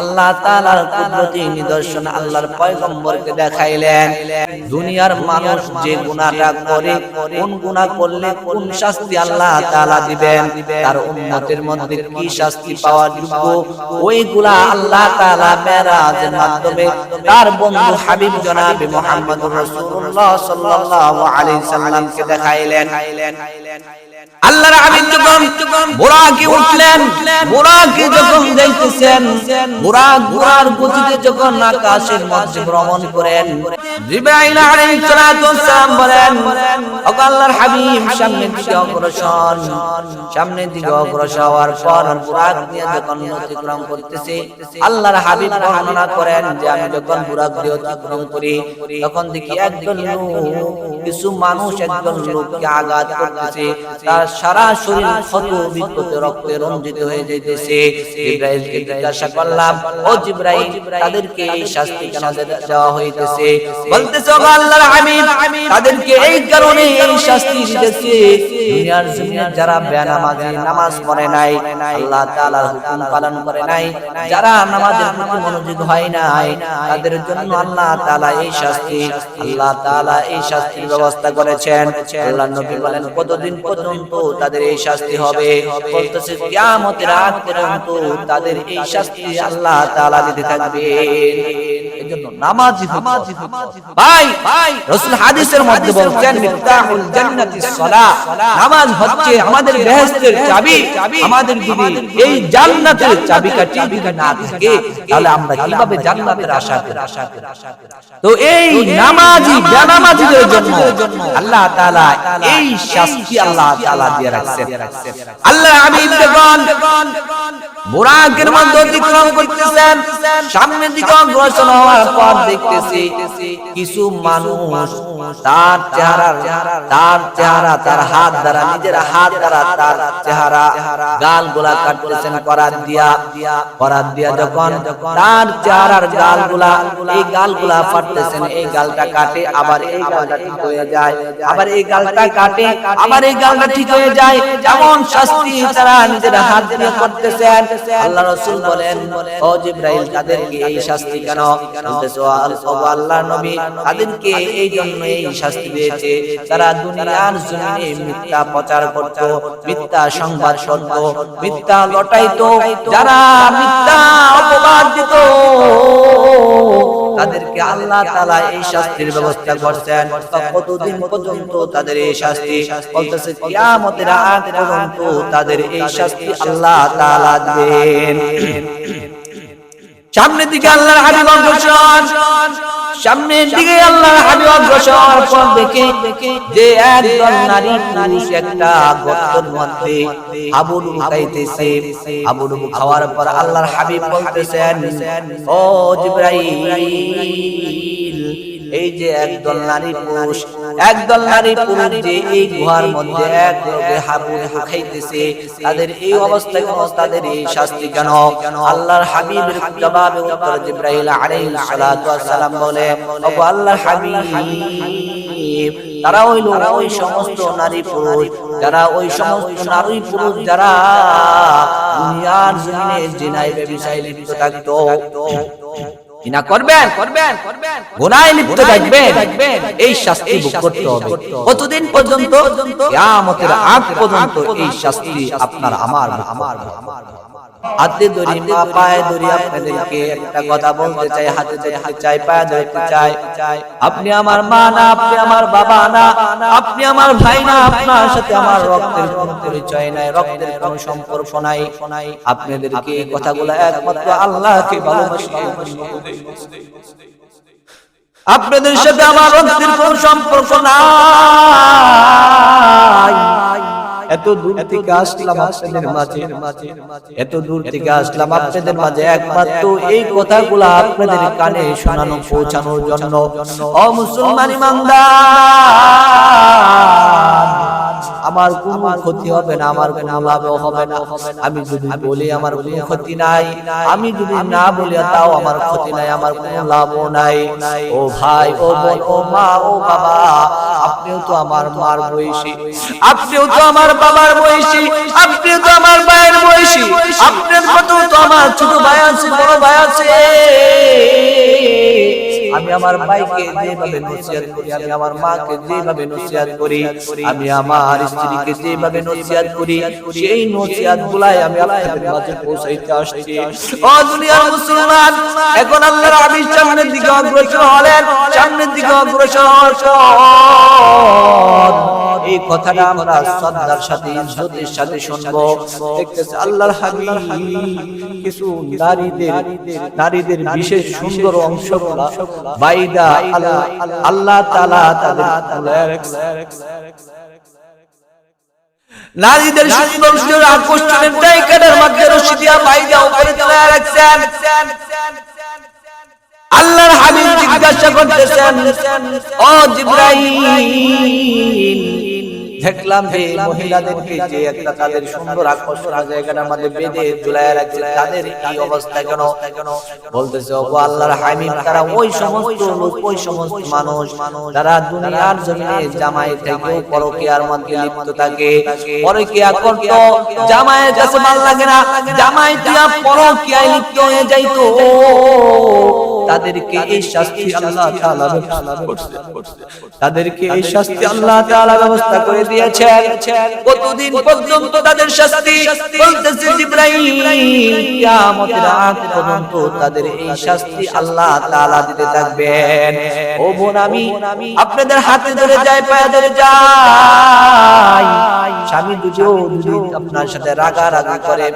আল্লাহ তাআলার কুদরতি নিদর্শন আল্লাহর পয়গম্বরকে দেখাইলেন। দুনিয়ার মানুষ যে গুনাহটা করে, কোন গুনাহ করলে কোন শাস্তি আল্লাহ তাআলা দিবেন? তার উম্মতের মধ্যে কি শাস্তি পাওয়া যোগ্য? ওইগুলা আল্লাহ তাআলা মেরাজের মাধ্যমে তার বন্ধু হাবিব জনাবে মুহাম্মদুর রাসূলুল্লাহ সাল্লাল্লাহু আলাইহি সাল্লামকে দেখাইলেন। আল্লাহর হাবিব যখন বুরাকে উঠলেন, বুরাকে যখন দেখতেছেন বুরাক বুরার গতিতে যখন আকাশের মধ্যে ভ্রমণ করেন, জিবরাইল বলেন ও আল্লাহর হাবিব সামনের দিকে অগ্রসর। সামনের দিকে অগ্রসর হওয়ার পর বুরাক নিয়ে যখন অতিক্রম করতেছে, আল্লাহর হাবিব বর্ণনা করেন যে আমি যখন বুরাক দিয়ে অতিক্রম করি, তখন দেখি একজন লোক, কিছু মানুষ একজন লোককে আঘাত করতেছে, তার সারা শরীর ক্ষত বিক্ষত রক্তে রঞ্জিত হয়ে যাইতেছে জিব্রাইলকে জিজ্ঞাসা করলাম ও তাদেরকে এই শাস্তি কেন দেওয়া হইতেছে? বলতেছে আল্লাহর হাবিব তাদেরকে এই কারণে এই শাস্তি দিতেছে। দুনিয়ার জমিনে যারা বেনামাজি নামাজ পড়ে নাই আল্লাহ তাআলার হুকুম পালন করে নাই যারা নামাজের প্রতি মনোযোগ হয় নাই তাদের জন্য আল্লাহ তাআলা এই শাস্তি আল্লাহ তাআলা এই শাস্তির ব্যবস্থা করেছেন। আল্লাহ নবী বলেন কতদিন পর্যন্ত তাদের এই শাস্তি হবে। বলতেছে, কিয়ামতের আগ পর্যন্ত তাদের এই শাস্তি আল্লাহ তাআলা দিতে থাকবে এজন্য নামাজি নামাজি ভাই ভাই রাসূল হাদিসের মধ্যে বলছেন মিফতাহুল জান্নাতিস সালাহ নামাজ হচ্ছে আমাদের বেহেশতের চাবি। আমাদের যদি এই জান্নাতের চাবিকাঠি যদি না থাকে তাহলে আমরা কীভাবে জান্নাতের আশা করি তো এই নামাজি বেনামাজিদের জন্য আল্লাহ তাআলা এই শাস্তি আল্লাহ তাআলা দিয়ে রাখছেন। আল্লাহ হাবিব দেখুন বুরাকের মধ্যে অতিক্রম করতেছেন সামনের দিকে অগ্রসর হওয়ার পর দেখতেছি, কিছু মানুষ তার চেহারা তার চেহারা, তার হাত দ্বারা, নিজের হাত দ্বারা তার চেহারা গালগুলা কাটতেছেন করার দিয়া। করার দিয়া যখন তার চেহারার গালগুলা এই গালগুলা ফাটতেছেন, এই গালটা কাটে, আবার এই গালটা ঠিক হয়ে যায়, আবার এই গালটা কাটে, আবার এই গালটা ঠিক হয়ে যায়। এমন শাস্তি তারা নিজের হাত দিয়ে করতেছেন। আল্লাহ রাসূল বলেন, ও জিবরাইল, তাদেরকে এই শাস্তি কেন বলতেছে তাদেরকে আল্লাহ তালা এই শাস্তির ব্যবস্থা করছেন। কতদিন পর্যন্ত তাদের এই শাস্তি বলতেছে তাদের এই শাস্তি আল্লাহ তালা দেন সামনের দিকে আল্লাহর হাবিব অগ্রসর। সামনের দিকে আল্লাহর হাবিব অগ্রসর। পর দেখে? যে একদল নারী পুরুষ একটা গর্তের মধ্যে হাবুডুবু খাইতেছে। হাবুডুবু খাওয়ার পর আল্লাহর হাবিব বলতেছেন, ও জিব্রাইল, এই যে একদল নারী পুরুষ একদল নারী পুরুষ যে এই গুহার মধ্যে এক লোকে হাবু খাইতেছে তাদের এই অবস্থা কেন তাদের এই শাস্তি কেন? আল্লাহর হাবিবের জবাবে উত্তর জিব্রাইল আলাইহিস সালাতু ওয়াস সালাম বলে ওগো আল্লাহর হাবিব তারা হইল ওই সমস্ত নারী পুরুষ যারা ওই সমস্ত নারী পুরুষ যারা দুনিয়ার জমিনে জিনায় ব্যবসায় লিপ্ত থাকতো। কিনা করবেন করবেন গুনায় লিপ্ত থাকবেন। এই শাস্তি ভোগ করতে হবে। কতদিন পর্যন্ত? কিয়ামতের আগ পর্যন্ত এই শাস্তি আপনার আমার আমার আমার হাতে ধরি পায়ে ধরি আপনাদেরকে একটা কথা বলতে চাই, হাতে চাই, পায়ে চাই। আপনি আমার মা না, আপনি আমার বাবা না, আপনি আমার ভাই না, আপনার সাথে আমার রক্তের কোনো পরিচয় নাই, রক্তের কোনো সম্পর্ক নাই। আপনাদেরকে কথাগুলো একমাত্র আল্লাহকে আপনাদের সাথে আমার রক্তের কোনো সম্পর্ক নাই। এত দূর থেকে আসলাম আপনাদের মাঝে। এত দূর থেকে আসলাম আপনাদের মাঝে। একমাত্র এই কথাগুলো আপনাদের কানে শোনানো পৌঁছানোর জন্য। ও মুসলমান ইমানদার আমার কোনো ক্ষতি হবে না আমার কোনো লাভও হবে না আমি যদি বলি আমার কোনো ক্ষতি নাই আমি যদি না বলি তাও আমার ক্ষতি নাই আমার কোনো লাভও নাই। ও ভাই ও বোন ও মা ও বাবা। আপনিও তো আমার মার বয়সী। আপনিও তো আমার বাবার বয়সী। আপনিও তো আমার ভাইয়ের বয়সী। আপনার মতো তো আমার ছোট ভাই আছে। বড় ভাই আছে। আমি আমার ভাইকে যেভাবে নসিহত করি, আমি আমার মাকে যেভাবে নসিহত করি, আমি আমার স্ত্রীকে যেভাবে নসিহত করি, সেই নসিহত গুলাই আমি আপনাদের মাঝে পৌঁছাইতে আসছি। ও দুনিয়ার মুসলমান, এখন আল্লাহর আবির সামনের দিকে অগ্রসর হলেন, সামনের দিকে অগ্রসর এই কথাটা আমরা শ্রদ্ধার সাথে, ইজ্জতের সাথে শুনব। দেখতেছে আল্লাহর হাবিব কিছু নারীদের নারীদের বিশেষ সুন্দর অংশগুলো বাইদা আল্লাহ তাআলা তাদের নারীদের সুন্দর আকর্ষণের জায়গাটার মধ্যে রশি দিয়া বাইদা উপরে তুলে রাখছেন আল্লাহর হাবিব জিজ্ঞাসা করতেছেন, ও জিব্রাইল দেখলাম যে মহিলাদেরকে যে একটা তাদের সুন্দর আকর্ষণের জায়গাটার মধ্যে বেঁধে ঝুলায় রাখছে তাদের এই অবস্থা কেন? বলতেছে ও আল্লাহর হাবিব তারা ওই সমস্ত লোক ওই সমস্ত মানুষ যারা দুনিয়ার জমিনে জামাই থেকে পরকিয়ার মধ্যে লিপ্ত থাকে। পরকিয়া করত জামাইয়ের কাছে ভালো লাগে না। জামাই দিয়া পরকিয়ায় লিপ্ত হয়ে যাইতো। তাদেরকে এই শাস্তি আল্লাহ তাআলা ব্যবস্থা করছে। তাদেরকে এই শাস্তি আল্লাহ তাআলা ব্যবস্থা করে দিয়েছেন। কতদিন পর্যন্ত তাদের শাস্তি? বলতেছে জিবরাইল কিয়ামতের আগ পর্যন্ত তাদের এই শাস্তি আল্লাহ তাআলা দিতে থাকবেন। ও বোন আমি আপনাদের হাতে ধরে যায় পায়ে ধরে যাই স্বামী দুজো যদি আপনার সাথে রাগারাগি করে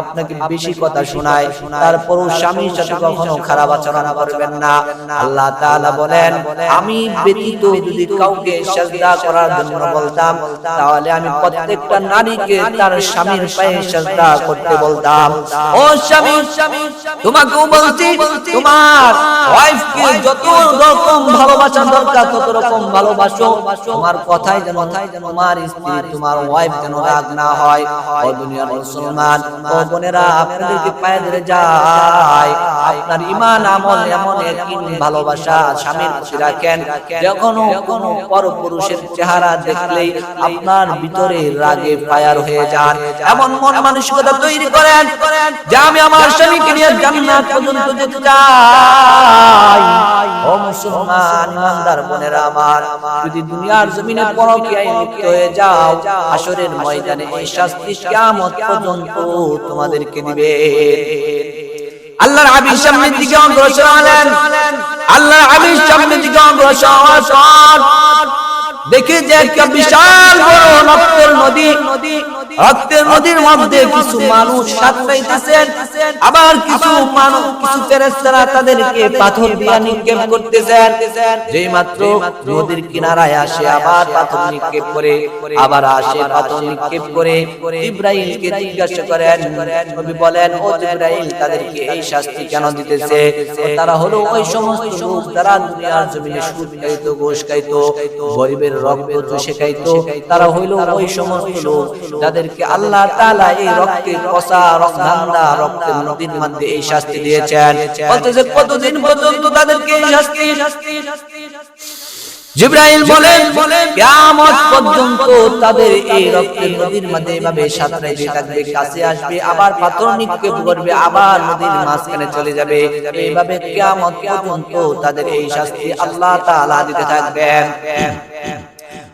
আপনাকে বেশি কথা শোনায় তারপরও স্বামীর সাথে কখনো খারাপ আচরণ করবেন না। আল্লাহ তাআলা বলেন, আমি ব্যতীত যদি কাউকে সাজদা করার জন্য বলতাম, তাহলে আমি প্রত্যেকটা নারীকে তার স্বামীর পায়ে সাজদা করতে বলতাম। ও স্বামী, তোমাকেও বলছি, তোমার ওয়াইফকে যত রকম ভালোবাসা দরকার, তত রকম ভালোবাসো। তোমার কথাই যেন, তোমার স্ত্রী, তোমার ওয়াইফ যেন রাগ না হয়। ও দুনিয়ার মুসলমান, ও বোনেরা, আপনাদেরকে পায়ে ধরে যায়। আপনার ইমান আমল এমন একদিন ভালোবাসা স্বামীর প্রতি রাখেন যখন কোন পরপুরুষের চেহারা দেখলেই আপনার ভিতরে রাগে ফায়ার হয়ে যান। এমন মন মানসিকতা তৈরি করেন, যে আমি আমার স্বামীকে নিয়ে জান্নাত পর্যন্ত যেতে চাই। ও মুসলমান, ইমানদার বোনেরা আমার, যদি দুনিয়ার জমিনে পরকীয়ায় লিপ্ত হয়ে যাও আসরের ময়দানে এই শাস্তি কিয়ামত পর্যন্ত তোমাদেরকে দিবে। আল্লাহর আবির সামনের দিকে অগ্রসর হলেন। আল্লাহর আবির সামনের দিকে অগ্রসর দেখে যে একটা বিশাল বড় রক্তের নদী। রক্তের নদীর মধ্যে কিছু মানুষ সাঁতরাইতেছেন। আবার কিছু মানুষ কিছু ফেরেশতারা তাদেরকে পাথর দিয়ে নিক্ষেপ করতেছেন। যেই মাত্র নদীর কিনারায় আসে আবার পাথর নিক্ষেপ করে আবার আসে পাথর নিক্ষেপ করে। ইব্রাহিমকে জিজ্ঞাসা করেন নবী বলেন ও ইব্রাহিম তাদেরকে এই শাস্তি কেন দিতেছে? তারা হলো ওই সমস্ত লোক যারা দুনিয়ার জমিনে সুদ খাইতো ঘুষ খাইতো গরিবের রক্ত চুষে খাইতো তারা হইল ওই সমস্ত লোক যাদেরকে আল্লাহ তাআলা এই রক্তের কষা রক্তের নদীর মধ্যে এই শাস্তি দিয়েছেন। কতদিন পর্যন্ত তাদেরকে এই শাস্তি জিব্রাইল বলেন কিয়ামত পর্যন্ত তাদের এই রক্তের নদীর মধ্যে এভাবে সাঁতরাইতে থাকবে কাছে আসবে আবার পাথর নিক্ষেপ করবে আবার নদীর মাঝখানে চলে যাবে। এইভাবে কিয়ামত পর্যন্ত তাদের এই শাস্তি আল্লাহ তাআলা দিতে থাকবেন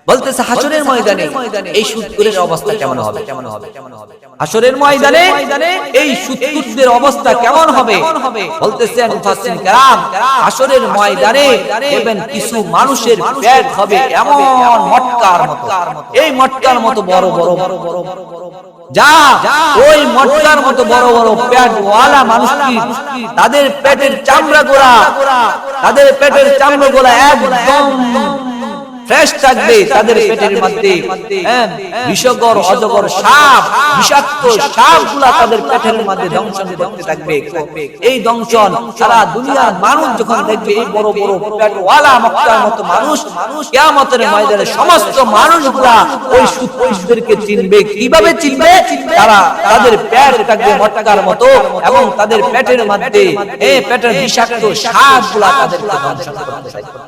বলতেছে হাসরের ময়দানে এই সুদকুরের অবস্থা কেমন হবে কেমন হবে হাসরের ময়দানে এই সুদকুরদের অবস্থা কেমন হবে বলতেছেন মুফাসসির کرام হাসরের ময়দানে দেখবেন কিছু মানুষের পেট হবে এমন মটকার মতো এই মটকার মতো বড় বড় বড় বড় যা ওই মটকার মতো বড় বড় পেট ওয়ালা মানুষ কি তাদের পেটের চামড়া গোড়া তাদের পেটের চামড়া গোড়া একদম ফ্রেশ থাকবে তাদের পেটের মধ্যে। বিষগর অজগর সাপ বিষাক্ত সাপগুলা তাদের পেটের মধ্যে দংশন করতে থাকবে। এই দংশন সারা দুনিয়ার মানুষ যখন দেখবে এই বড় বড় পেটওয়ালা মক্কার মতো মানুষ কিয়ামতের ময়দানে সমস্ত মানুষগুলা ওই সুপুরুষদেরকে চিনবে। কীভাবে চিনবে? তারা তাদের পেট থাকবে মটকার মতো এবং তাদের পেটের মধ্যে এই পেটের বিষাক্ত সাপগুলা তাদেরকে দংশন করতে থাকবে।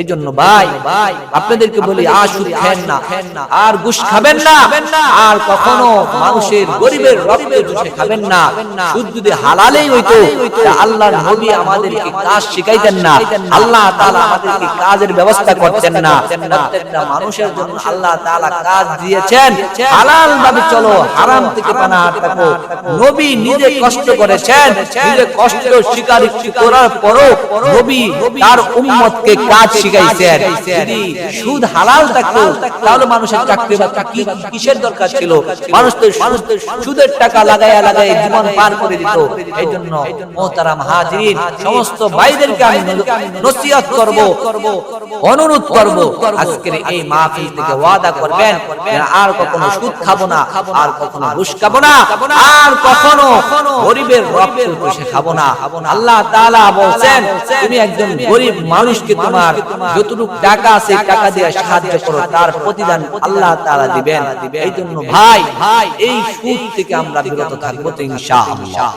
এই জন্য ভাই ভাই আপনাদেরকে বলি আর সুদ খাবেন না আর ঘুষ খাবেন না আর কখনো মানুষের গরিবের রক্ত চুষে খাবেন না সুদ যদি হালালেই হইতো আল্লাহর নবী আমাদেরকে কাজ শিখাইতেন না আল্লাহ তাআলা আমাদেরকে কাজের ব্যবস্থা করতেন না প্রত্যেকটা মানুষের জন্য আল্লাহ তাআলা কাজ দিয়েছেন হালাল ভাবে চলো হারাম থেকে পানা থাকো নবী নিজে কষ্ট করেছেন নিজে কষ্ট স্বীকার করার পরও নবী তার উম্মতকে কাজ শিখাইছেন যদি সুদ হালাল থাকতো তাহলে মানুষের চাকরি বাকরি কি কিসের দরকার ছিল? মানুষ তো সুদ- সুদের টাকা লাগায়া লাগায় জীবন পার করে দিত। এই জন্য মোহতারাম হাজিরিন সমস্ত ভাইদেরকে আমি নসিহত করব অনুরোধ করব আজকের এই মাহফিল থেকে ওয়াদা করবেন আর কখনো সুদ খাব না আর কখনো ঘুষ খাব না আর কখনো গরিবের রক্ত চুষে খাব না। আল্লাহ তাআলা বলছেন তুমি একজন গরিব মানুষকে তোমার যতটুকু টাকা আছে টাকা দিয়ে সাহায্য করো তার প্রতিদান আল্লাহ তাআলা দিবেন। এই জন্য ভাই ভাই এই সুদ থেকে আমরা বিরত থাকব তো ইনশাআল্লাহ।